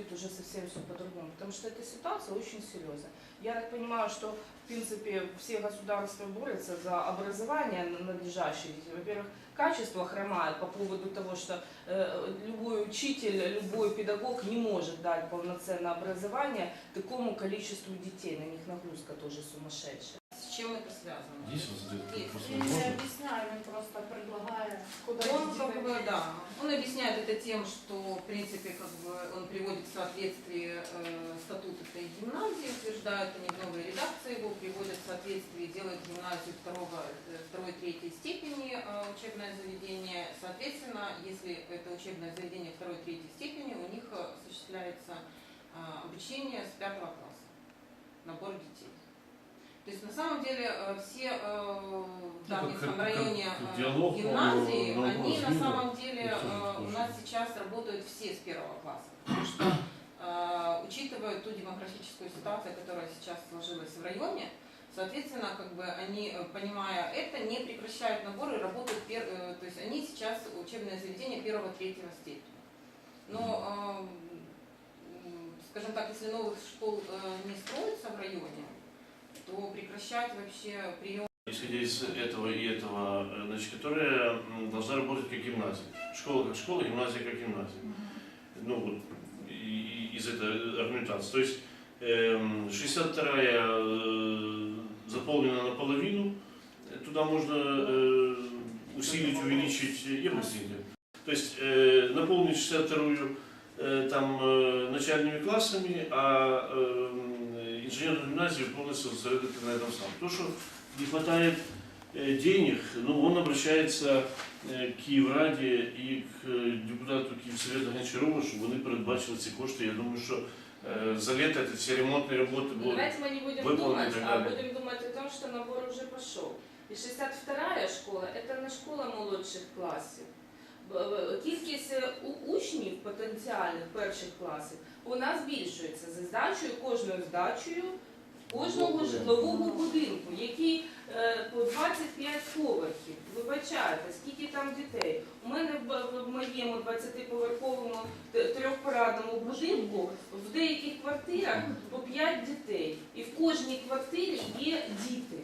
будет уже совсем все по-другому. Потому что эта ситуация очень серьезная. Я так понимаю, что в принципе все государства борются за образование надлежащее. Во-первых, качество хромает по поводу того, что э, любой учитель, любой педагог не может дать полноценное образование такому количеству детей. На них нагрузка тоже сумасшедшая. С чем это связано? Есть у вас этот Есть. вопрос? Він не Можно? об'ясняє, він просто да, он объясняет это тем, что в принципе как бы он приводит в соответствие э, статут этой гимназии, утверждают они в новой редакции его, приводят в соответствие, делают гимназию второго, э, второй, третьей степени э, учебное заведение. Соответственно, если это учебное заведение второй, третьей степени, у них э, осуществляется э, обучение с пятого класса, набор детей. То есть на самом деле э, все э, в Ну, как- районе э, диалог, гимназии, они на самом деле у нас сейчас работают все с первого класса. Потому что учитывая ту демографическую ситуацию, которая сейчас сложилась в районе, соответственно, как бы они, понимая это, не прекращают набор и работают, то есть они сейчас учебное заведение первого-третьего степени. Но, скажем так, если новых школ не строится то прекращать вообще прием Исходя из этого и этого, э, значит, которая должна работать как гимназия. Школа как школа, гимназия как гимназия. Ну вот, и- и из этой аргументации. То есть эм, 62-я э, заполнена наполовину, э, туда можно э, усилить, увеличить, э, я быстренько. То есть э, наполнить 62-ю э, там э, начальными классами, а э, инженерную гимназию полностью сосредоточить на этом самом. То, что не хватает э, денег, ну, он обращается е, Київраді і к е, депутату Київсовета Гончарову, щоб вони передбачили ці кошти. Я думаю, що е, за літо ці всі ремонтні роботи Ну, будуть. Давайте мы не будем выполнены думать, и так а далее. будем думать о том, что набор уже пошел. И 62-я школа – это не школа молодших класів. Б- б- Кількість е, у- учнів потенціальних перших класів у нас збільшується за здачею, кожною здачею кожного житлового будинку, який е, по 25 поверхів. Вибачайте, скільки там дітей. У мене в, моєму 20-поверховому т- трьохпарадному будинку в деяких квартирах по 5 дітей. І в кожній квартирі є діти.